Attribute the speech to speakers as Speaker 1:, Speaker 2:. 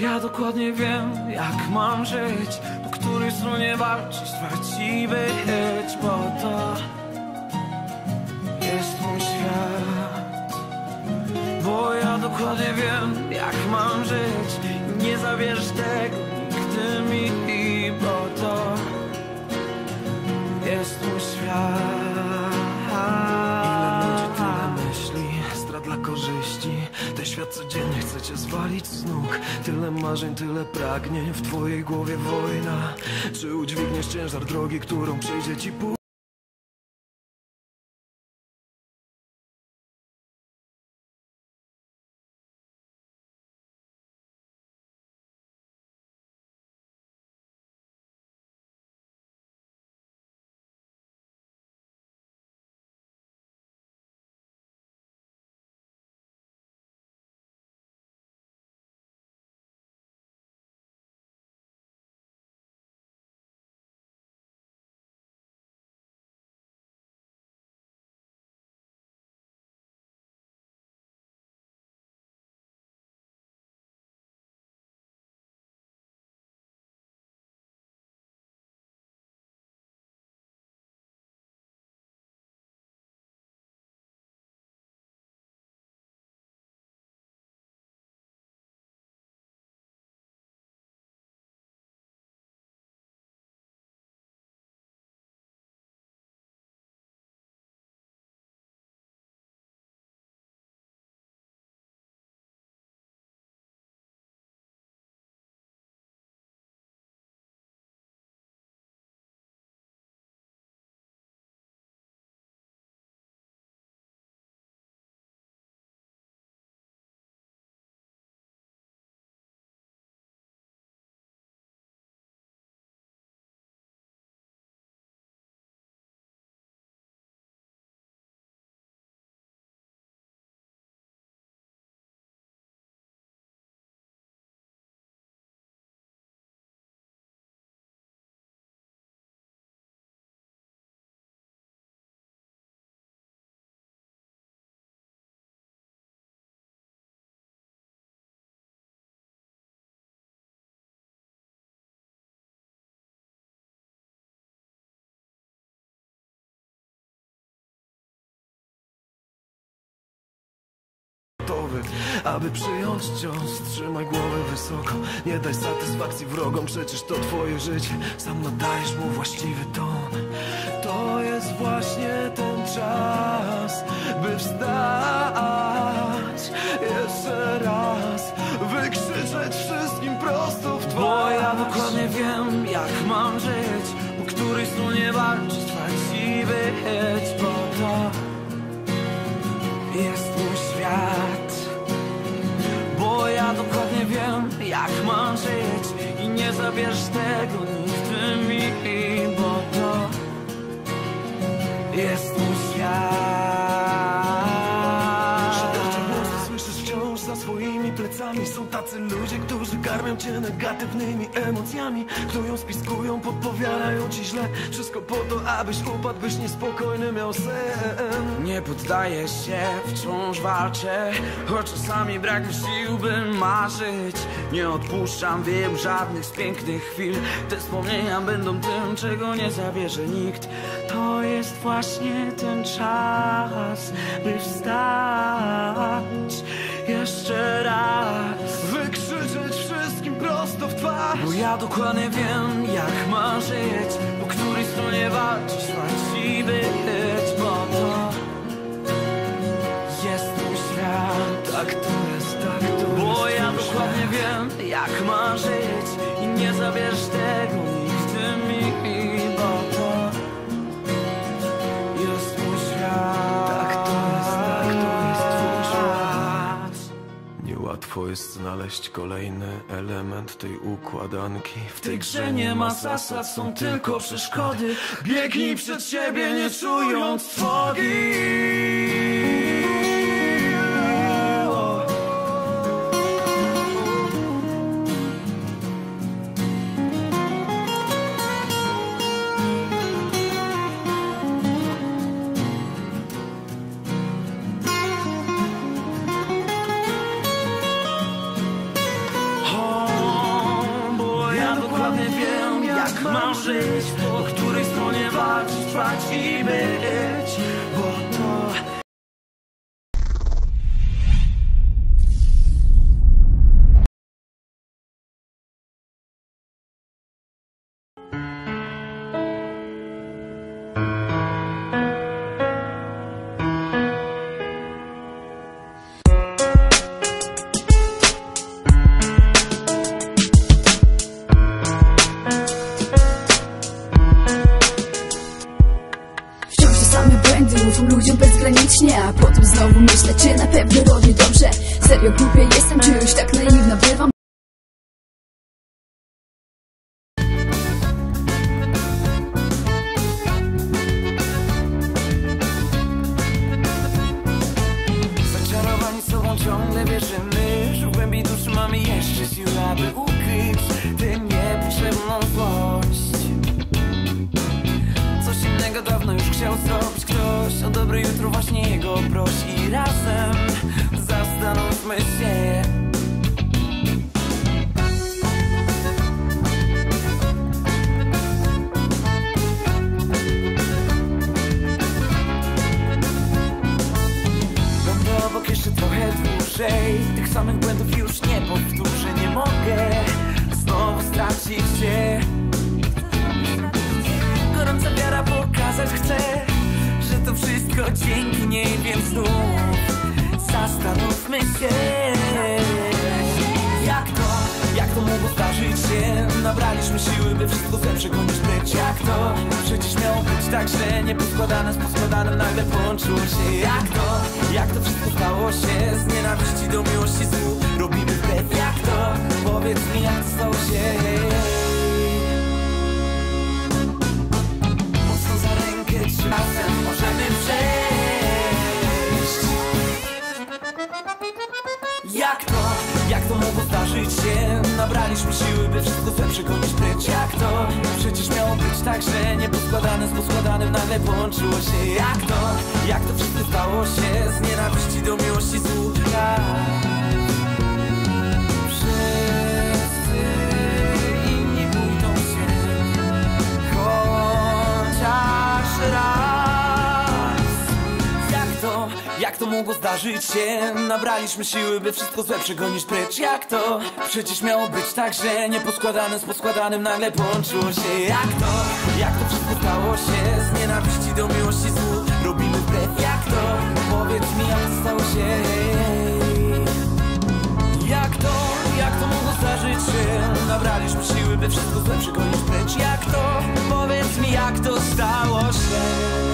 Speaker 1: ja dokładnie wiem, jak mam żyć. Po której stronie walczyć, trwać i być Bo to jest mój świat. Bo ja dokładnie wiem, jak mam żyć. Nie zabierzesz tego z nóg Tyle marzeń, tyle pragnień, w twojej głowie wojna Czy udźwigniesz ciężar drogi, którą przyjdzie ci pół? Aby przyjąć cios Trzymaj głowę wysoko, nie daj satysfakcji wrogom Przecież to twoje życie, sam nadajesz mu właściwy ton. To jest właśnie ten czas, Zabierz tego za swoimi plecami. Są tacy ludzie, którzy karmią cię negatywnymi emocjami. Knują, spiskują, podpowiadają ci źle. Wszystko po to, abyś upadł, byś niespokojny miał sen. Nie poddaję się, wciąż walczę Choć czasami brak sił, by marzyć. Nie odpuszczam, wiem, żadnych z pięknych chwil. Te wspomnienia będą tym, czego nie zabierze nikt. To jest właśnie ten czas, by wstać Jeszcze raz. Wykrzyczeć wszystkim prosto w twarz. Bo ja dokładnie wiem, jak mam żyć. Po której stronie walczyć, trwać i być Bo to jest mój świat. Tak to jest, tak to Bo ja dokładnie wiem, jak mam żyć. I nie zabierz tego znaleźć kolejny element tej układanki. W tej grze nie ma zasad, są tylko przeszkody. Biegnij przed siebie, nie czując trwogi żyć Po której stronie walczyć, trwać i być
Speaker 2: myślę, czy na pewno robię dobrze. Serio głupia jestem, czy już tak naiwna bywam?
Speaker 1: Zaczarowani sobą ciągle wierzymy Że w głębi duszy mamy jeszcze siłę, aby ukryć Tę niepotrzebną złość Innego dawno już chciał zrobić ktoś. O dobre jutro właśnie jego prosi. Razem zastanówmy się Siły, by wszystko złe przegonić precz Jak to, przecież miało być tak źle Nieposkładane z poskładanym nagle połączyło się Jak to, jak to wszystko stało się? Z nienawiści do miłości złu Robimy wbrew Jak to, powiedz mi jak to stało się? Mocno za rękę czasem możemy przejść. Jak to, jak to mogło zdarzyć się Nabraliśmy siły, by wszystko złe przegonić precz Jak to, przecież miało być tak źle Nieposkładane z poskładanym nagle połączyło się. Jak to, jak to wszystko stało się? Z nienawiści do miłości złu to, mogło zdarzyć się. Nabraliśmy siły, by wszystko złe przegonić precz Jak to, przecież miało być tak, że Nieposkładane z poskładanym nagle połączyło się. Jak to, jak to wszystko stało się? Z nienawiści do miłości złu Robimy wbrew. Jak to, powiedz mi jak to stało się? Jak to, jak to mogło zdarzyć się? Nabraliśmy siły, by wszystko złe przegonić precz Jak to, powiedz mi jak to stało się